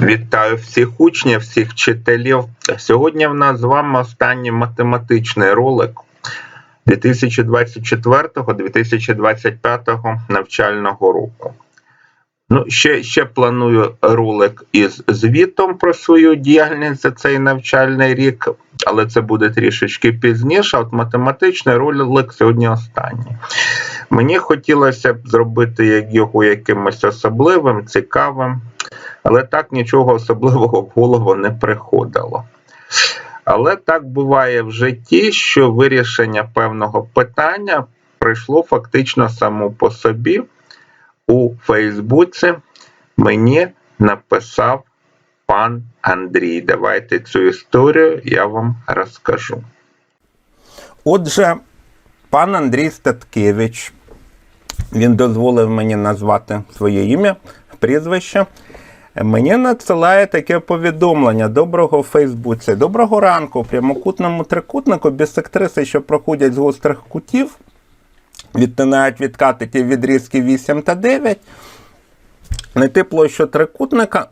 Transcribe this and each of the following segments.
Вітаю всіх учнів, всіх вчителів. Сьогодні в нас з вами останній математичний ролик 2024-2025 навчального року. Ну, ще, ще планую ролик із звітом про свою діяльність за цей навчальний рік, але це буде трішечки пізніше. От математичний ролик сьогодні останній. Мені хотілося б зробити його якимось особливим, цікавим, але так нічого особливого в голову не приходило. Але так буває в житті, що вирішення певного питання прийшло фактично само по собі. У Фейсбуці мені написав пан Андрій. Давайте цю історію я вам розкажу. Отже, пан Андрій Статкевич, він дозволив мені назвати своє ім'я, прізвище. Мені надсилає таке повідомлення доброго в Фейсбуці. Доброго ранку прямокутному трикутнику бісектриси, що проходять з гострих кутів, відтинають від катетів відрізки 8 та 9. Знайти площу трикутника.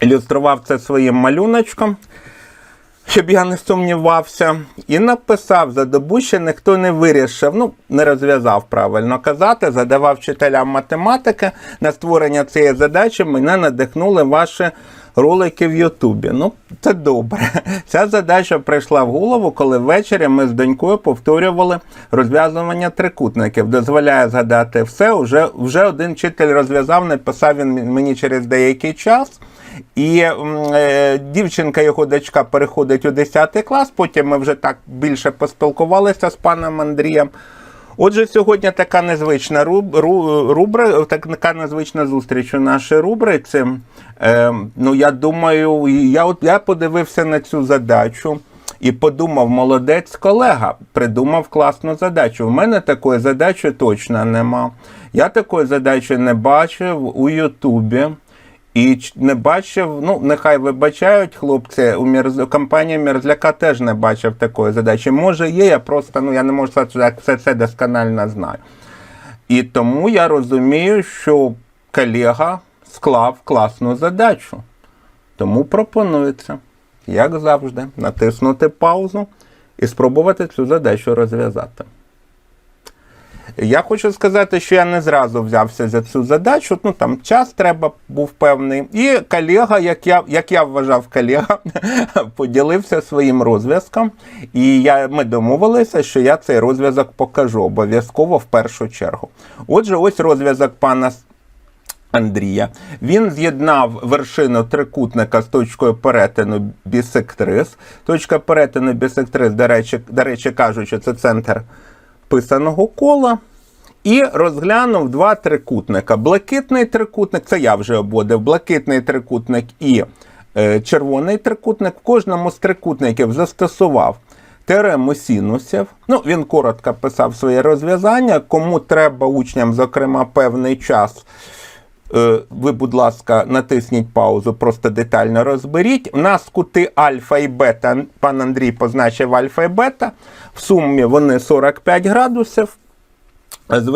Ілюстрував це своїм малюночком щоб я не сумнівався, і написав: за добу ще ніхто не вирішив, ну, не розв'язав правильно казати, задавав вчителям математики на створення цієї задачі. Мене надихнули ваші ролики в Ютубі. Ну, це добре. Ця задача прийшла в голову, коли ввечері ми з донькою повторювали розв'язування трикутників. Дозволяє згадати все. Вже, вже один вчитель розв'язав, написав він мені через деякий час. І е, дівчинка, його дочка, переходить у 10 клас. Потім ми вже так більше поспілкувалися з паном Андрієм. Отже, сьогодні така незвична руб, ру, така незвична зустріч у нашій рубриці. Е, ну, я думаю, я от я подивився на цю задачу і подумав, молодець колега, придумав класну задачу. У мене такої задачі точно нема. Я такої задачі не бачив у Ютубі. І не бачив, ну нехай вибачають хлопці, у Мірз... компанії Мерзляка теж не бачив такої задачі. Може є, я просто ну я не можу сказати, що все це досконально знаю. І тому я розумію, що колега склав класну задачу. Тому пропонується, як завжди, натиснути паузу і спробувати цю задачу розв'язати. Я хочу сказати, що я не зразу взявся за цю задачу. Ну там час треба був певний. І колега, як я як я вважав колега, поділився своїм розв'язком. І я, ми домовилися, що я цей розв'язок покажу обов'язково в першу чергу. Отже, ось розв'язок пана. Андрія. Він з'єднав вершину трикутника з точкою перетину бісектрис. Точка перетину бісектрис, до речі, до речі кажучи, це центр писаного кола. І розглянув два трикутника. Блакитний трикутник, це я вже обводив, блакитний трикутник і е, червоний трикутник. В кожному з трикутників застосував теорему синусів. Ну, Він коротко писав своє розв'язання. Кому треба учням, зокрема, певний час. Е, Ви, будь ласка, натисніть паузу, просто детально розберіть. У нас кути альфа і бета, пан Андрій позначив альфа і бета. В сумі вони 45 градусів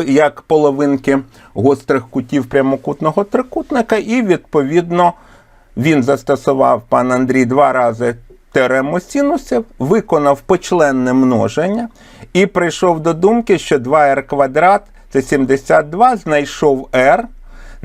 як половинки гострих кутів прямокутного трикутника, і, відповідно, він застосував пан Андрій два рази теорему синусів, виконав почленне множення і прийшов до думки, що 2r квадрат це 72, знайшов r.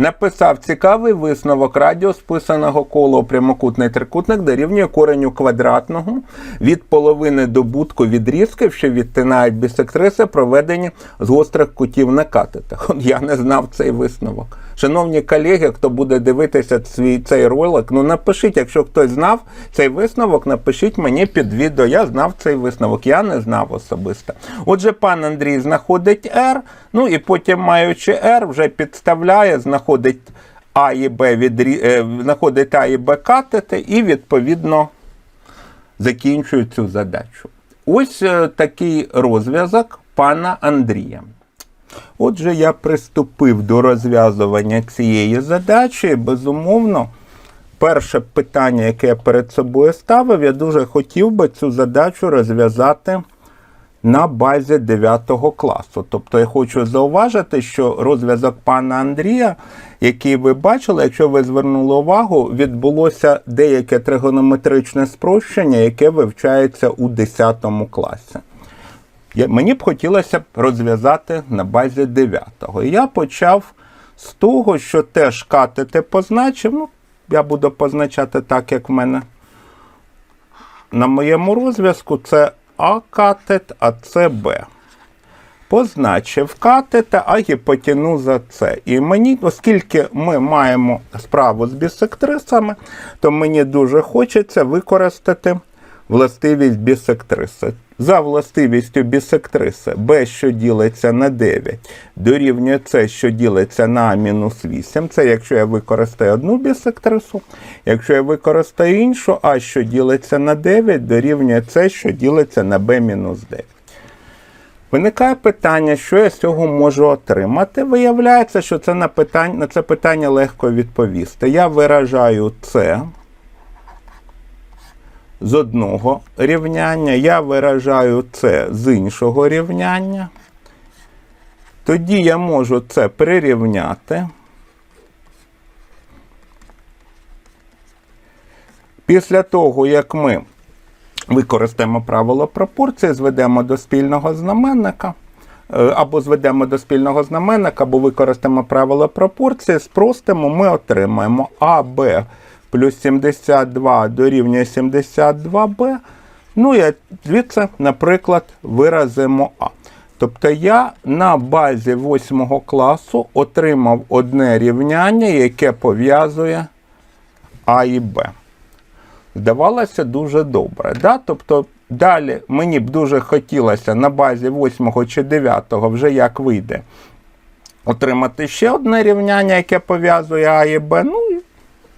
Написав цікавий висновок радіус писаного коло прямокутний трикутник дорівнює кореню квадратного від половини добутку відрізків, що відтинають бісектриси, проведені з гострих кутів на катетах. Я не знав цей висновок. Шановні колеги, хто буде дивитися свій цей ролик, ну напишіть, якщо хтось знав цей висновок, напишіть мені під відео. Я знав цей висновок, я не знав особисто. Отже, пан Андрій знаходить R, ну і потім, маючи R, вже підставляє, знаходить А і Б відрі... е, знаходить А і Б катети і відповідно закінчує цю задачу. Ось е, такий розв'язок пана Андрія. Отже, я приступив до розв'язування цієї задачі. Безумовно, перше питання, яке я перед собою ставив, я дуже хотів би цю задачу розв'язати на базі 9 класу. Тобто я хочу зауважити, що розв'язок пана Андрія який ви бачили, якщо ви звернули увагу, відбулося деяке тригонометричне спрощення, яке вивчається у 10 класі. Мені б хотілося б розв'язати на базі 9-го. І я почав з того, що теж катети позначив. Ну, я буду позначати так, як в мене на моєму розв'язку це А катет, а це Б. Позначив катета, а гіпотенуза С. І мені, оскільки ми маємо справу з бісектрисами, то мені дуже хочеться використати властивість бісектриси. За властивістю бісектриси b, що ділиться на 9, дорівнює c, що ділиться на мінус 8. Це якщо я використаю одну бісектрису. Якщо я використаю іншу, а що ділиться на 9, дорівнює c, що ділиться на b мінус 9. Виникає питання, що я з цього можу отримати. Виявляється, що це на, питання, на це питання легко відповісти. Я виражаю це з одного рівняння, я виражаю це з іншого рівняння. Тоді я можу це прирівняти. Після того, як ми використаємо правило пропорції, зведемо до спільного знаменника, е, або зведемо до спільного знаменника, або використаємо правило пропорції, спростимо, ми отримаємо АБ плюс 72 дорівнює 72Б. Ну і звідси, наприклад, виразимо А. Тобто я на базі 8 класу отримав одне рівняння, яке пов'язує А і Б. Здавалося дуже добре. Да? Тобто далі мені б дуже хотілося на базі 8 чи 9 вже як вийде отримати ще одне рівняння, яке пов'язує А і Б. Ну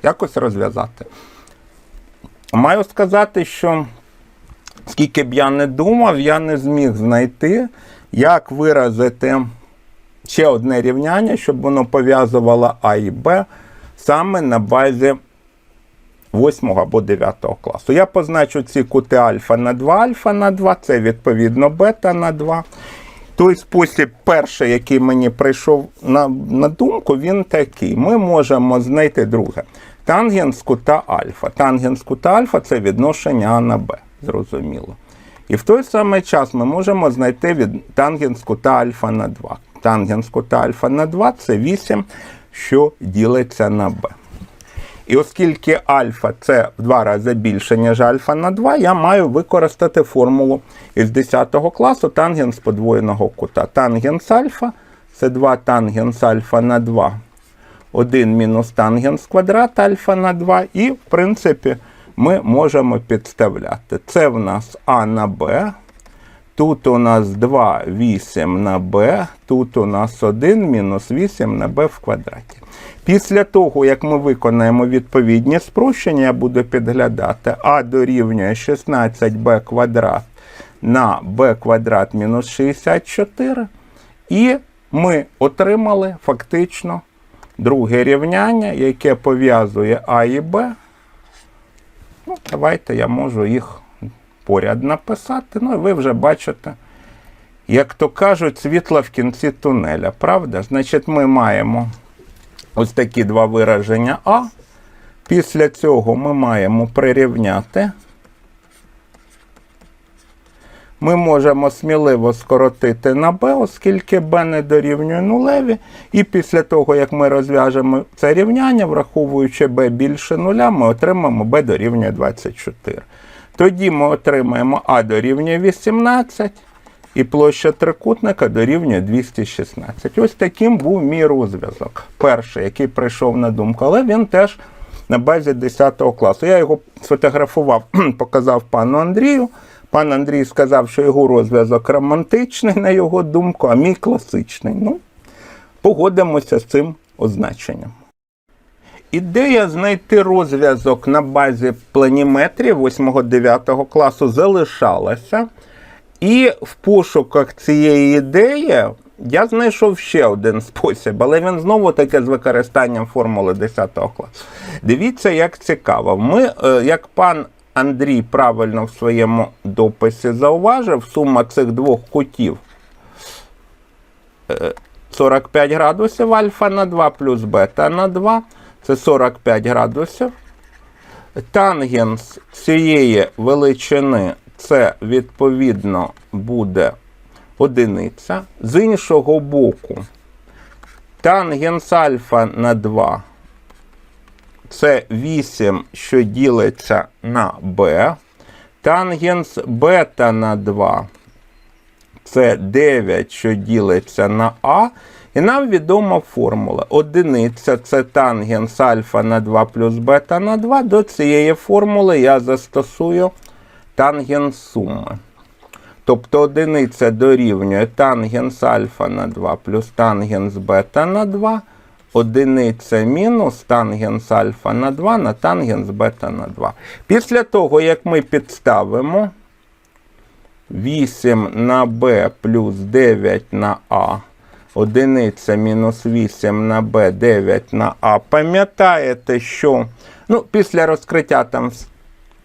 якось розв'язати. Маю сказати, що скільки б я не думав, я не зміг знайти, як виразити ще одне рівняння, щоб воно пов'язувало А і Б саме на базі 8 або 9 класу. Я позначу ці кути альфа на 2, альфа на 2, це відповідно бета на 2. Той спосіб, перший, який мені прийшов на, на думку, він такий. Ми можемо знайти друге. Тангенс кута альфа. Тангенс кута альфа це відношення А на Б. Зрозуміло. І в той самий час ми можемо знайти від тангенс кута альфа на 2. Тангенс кута альфа на 2 це 8, що ділиться на Б. І оскільки альфа це в два рази більше, ніж альфа на 2, я маю використати формулу із 10 класу тангенс подвоєного кута. Тангенс альфа це 2 тангенс альфа на 2. 1 мінус тангенс квадрат альфа на 2. І, в принципі, ми можемо підставляти. Це в нас А на Б. Тут у нас 2 8 на b, тут у нас 1 мінус 8 на b в квадраті. Після того, як ми виконаємо відповідні спрощення, я буду підглядати а дорівнює 16b квадрат на b квадрат мінус 64. І ми отримали фактично друге рівняння, яке пов'язує А і Б. Ну, Давайте я можу їх поряд написати. Ну, і ви вже бачите, як то кажуть, світло в кінці тунеля, правда? Значить, ми маємо ось такі два вираження А. Після цього ми маємо прирівняти. Ми можемо сміливо скоротити на b, оскільки b не дорівнює нулеві. І після того, як ми розв'яжемо це рівняння, враховуючи b більше нуля, ми отримаємо b дорівнює 24. Тоді ми отримаємо А дорівнює 18 і площа трикутника дорівнює 216. Ось таким був мій розв'язок. Перший, який прийшов на думку, але він теж на базі 10 класу. Я його сфотографував, показав пану Андрію. Пан Андрій сказав, що його розв'язок романтичний, на його думку, а мій класичний. Ну, погодимося з цим означенням. Ідея знайти розв'язок на базі планіметрії 8-9 класу залишалася. І в пошуках цієї ідеї я знайшов ще один спосіб, але він знову таки з використанням формули 10 класу. Дивіться, як цікаво. Ми, е, як пан Андрій правильно в своєму дописі зауважив, сума цих двох кутів е, 45 градусів альфа на 2 плюс бета на 2. Це 45 градусів. Тангенс цієї величини це відповідно буде одиниця. З іншого боку, тангенс альфа на 2 це 8, що ділиться на b. Тангенс бета на 2 це 9, що ділиться на А. І нам відома формула. Одиниця це тангенс альфа на 2 плюс бета на 2. До цієї формули я застосую тангенс суми. Тобто одиниця дорівнює тангенс альфа на 2 плюс тангенс бета на 2. Одиниця мінус тангенс альфа на 2 на тангенс бета на 2. Після того, як ми підставимо 8 на b плюс 9 на а. Одиниця мінус 8 на b, 9 на а. Пам'ятаєте, що ну, після розкриття там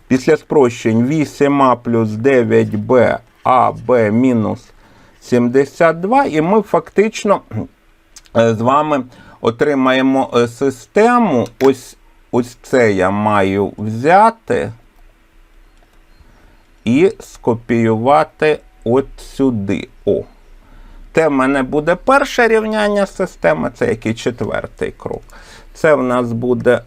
після спрощень 8а плюс 9b, а b мінус 72, і ми фактично е, з вами отримаємо е, систему. Ось, ось це я маю взяти і скопіювати от сюди. О. Це в мене буде перше рівняння системи, це який четвертий крок. Це в нас буде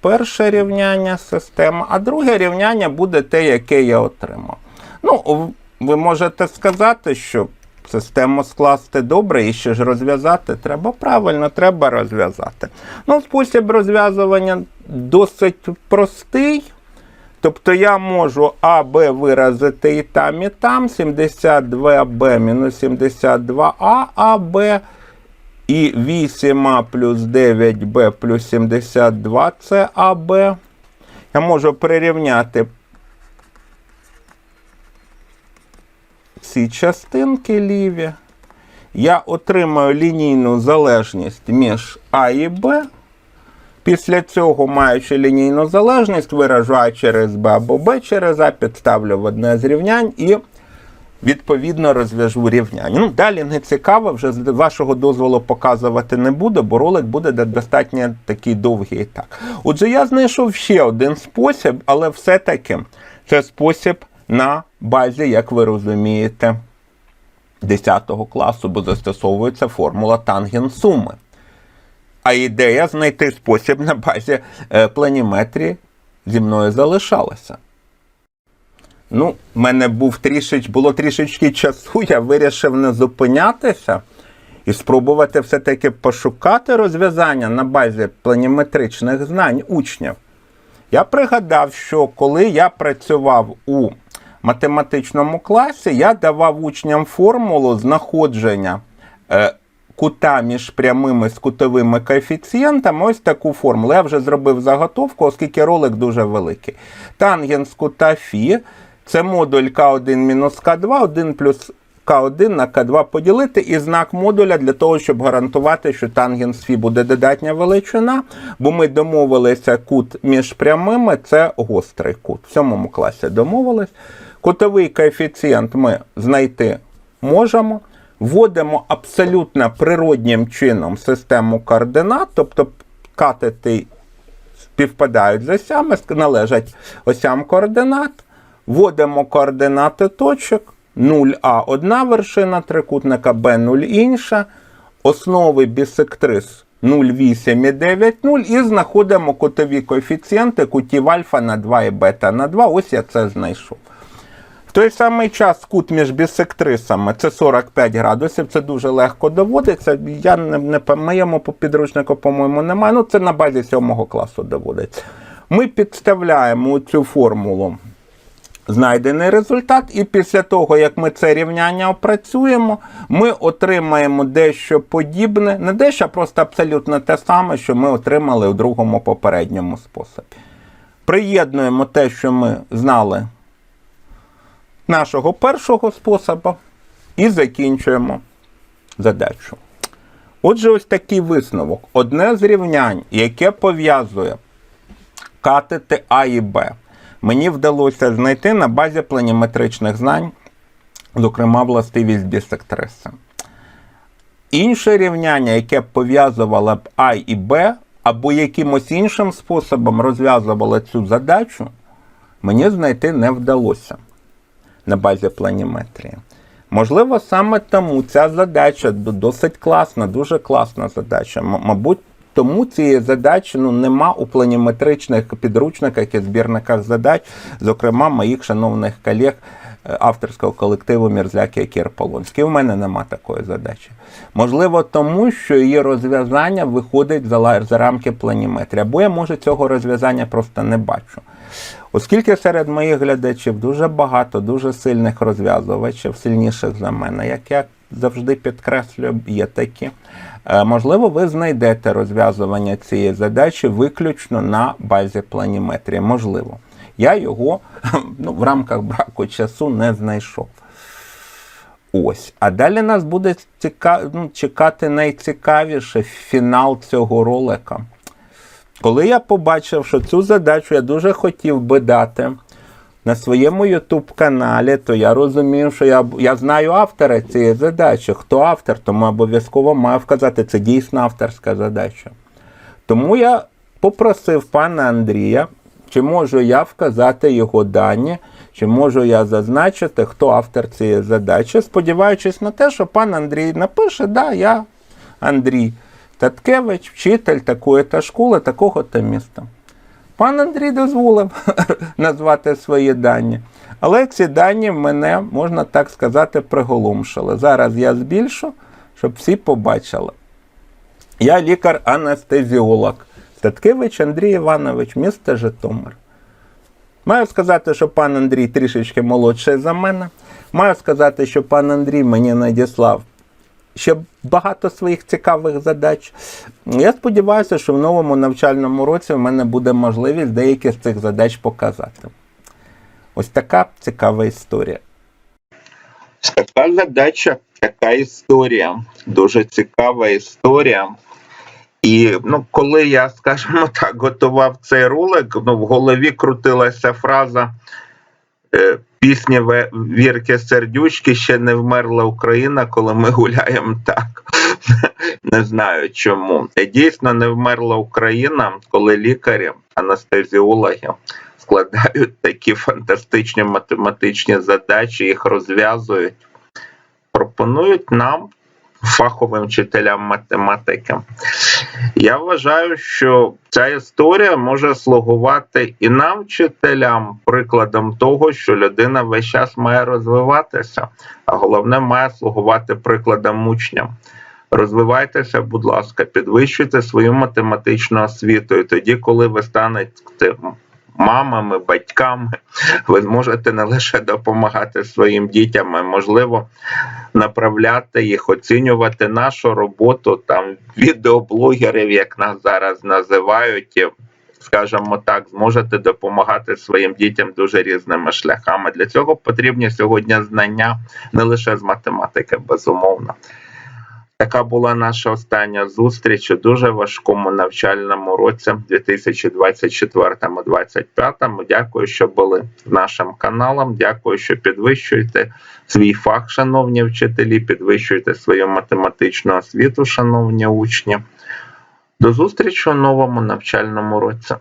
перше рівняння системи, а друге рівняння буде те, яке я отримав. Ну, ви можете сказати, що систему скласти добре і ще ж розв'язати треба правильно, треба розв'язати. Ну, спосіб розв'язування досить простий. Тобто я можу АБ виразити і там, і там. 72Б мінус 72А, АБ. І 8А плюс 9Б плюс 72 це АБ. Я можу прирівняти ці частинки ліві. Я отримаю лінійну залежність між А і Б. Після цього, маючи лінійну залежність, виражу А через Б або Б через А, підставлю в одне з рівнянь і відповідно розв'яжу рівняння. Ну, далі не цікаво, вже з вашого дозволу показувати не буду, бо ролик буде достатньо такий довгий так. Отже, я знайшов ще один спосіб, але все-таки це спосіб на базі, як ви розумієте, 10 класу, бо застосовується формула тангенсуми. А ідея знайти спосіб на базі е, планіметрії зі мною залишалася. Ну, в мене був трішеч, було трішечки часу, я вирішив не зупинятися і спробувати все-таки пошукати розв'язання на базі планіметричних знань учнів. Я пригадав, що коли я працював у математичному класі, я давав учням формулу знаходження е, кута між прямими з кутовими коефіцієнтами. Ось таку формулу. Я вже зробив заготовку, оскільки ролик дуже великий. Тангенс кута Фі це модуль К1 мінус К2, 1 плюс К1 на К2 поділити і знак модуля для того, щоб гарантувати, що тангенс Фі буде додатня величина, бо ми домовилися кут між прямими, це гострий кут. В сьомому класі домовились. Кутовий коефіцієнт ми знайти можемо. Вводимо абсолютно природнім чином систему координат, тобто катети співпадають з осями, належать осям координат. Вводимо координати точок. 0А одна вершина трикутника, Б 0 інша. Основи бісектрис 0,8 і 9,0 і знаходимо кутові коефіцієнти кутів альфа на 2 і бета на 2. Ось я це знайшов. В той самий час кут між бісектрисами це 45 градусів, це дуже легко доводиться. Я не, не по моєму підручнику, по-моєму, немає. Ну, це на базі 7 класу доводиться. Ми підставляємо цю формулу знайдений результат, і після того, як ми це рівняння опрацюємо, ми отримаємо дещо подібне, не дещо, а просто абсолютно те саме, що ми отримали у другому попередньому способі. Приєднуємо те, що ми знали нашого першого способу, і закінчуємо задачу. Отже, ось такий висновок. Одне з рівнянь, яке пов'язує катети А і Б, мені вдалося знайти на базі планіметричних знань зокрема властивість бісектриси. Інше рівняння, яке б пов'язувало б А і Б, або якимось іншим способом розв'язувало цю задачу, мені знайти не вдалося на базі планіметрії. Можливо, саме тому ця задача досить класна, дуже класна задача. Мабуть, тому цієї задачі ну, нема у планіметричних підручниках і збірниках задач, зокрема моїх шановних колег авторського колективу Мірзляки Кір Полонський. У мене нема такої задачі. Можливо, тому що її розв'язання виходить за, за рамки планіметрії, або я може цього розв'язання просто не бачу. Оскільки серед моїх глядачів дуже багато дуже сильних розв'язувачів, сильніших за мене, як я завжди підкреслюю, є такі. е, Можливо, ви знайдете розв'язування цієї задачі виключно на базі планіметрії. Можливо. Я його ну, в рамках браку часу не знайшов. Ось. А далі нас буде ціка... ну, чекати найцікавіше фінал цього ролика. Коли я побачив, що цю задачу я дуже хотів би дати на своєму YouTube каналі, то я розумів, що я, я знаю автора цієї задачі. Хто автор, тому обов'язково маю вказати, це дійсно авторська задача. Тому я попросив пана Андрія, чи можу я вказати його дані, чи можу я зазначити, хто автор цієї задачі, сподіваючись на те, що пан Андрій напише, да, я Андрій Таткевич, вчитель такої-то школи, такого-то міста. Пан Андрій дозволив назвати свої дані. Але ці дані мене, можна так сказати, приголомшили. Зараз я збільшу, щоб всі побачили. Я лікар-анестезіолог. Таткевич Андрій Іванович, місто Житомир. Маю сказати, що пан Андрій трішечки молодший за мене. Маю сказати, що пан Андрій мені надіслав ще багато своїх цікавих задач. Я сподіваюся, що в новому навчальному році в мене буде можливість деякі з цих задач показати. Ось така цікава історія. Така задача, така історія, дуже цікава історія. І ну, коли я, скажімо так, готував цей ролик, ну, в голові крутилася фраза е, пісні Вірки Сердючки ще не вмерла Україна, коли ми гуляємо так. Не знаю чому. Дійсно не вмерла Україна, коли лікарі, анестезіологи складають такі фантастичні математичні задачі, їх розв'язують, пропонують нам, фаховим вчителям математики. Я вважаю, що ця історія може слугувати і нам, вчителям, прикладом того, що людина весь час має розвиватися, а головне має слугувати прикладом учням. Розвивайтеся, будь ласка, підвищуйте свою математичну освіту. І тоді, коли ви станете мамами, батьками, ви зможете не лише допомагати своїм дітям, а можливо направляти їх, оцінювати нашу роботу, там відеоблогерів, як нас зараз називають. Скажімо так, зможете допомагати своїм дітям дуже різними шляхами. Для цього потрібні сьогодні знання не лише з математики, безумовно. Така була наша остання зустріч у дуже важкому навчальному році 2024-2025. Дякую, що були нашим каналом. Дякую, що підвищуєте свій фах, шановні вчителі, підвищуєте свою математичну освіту, шановні учні. До зустрічі у новому навчальному році.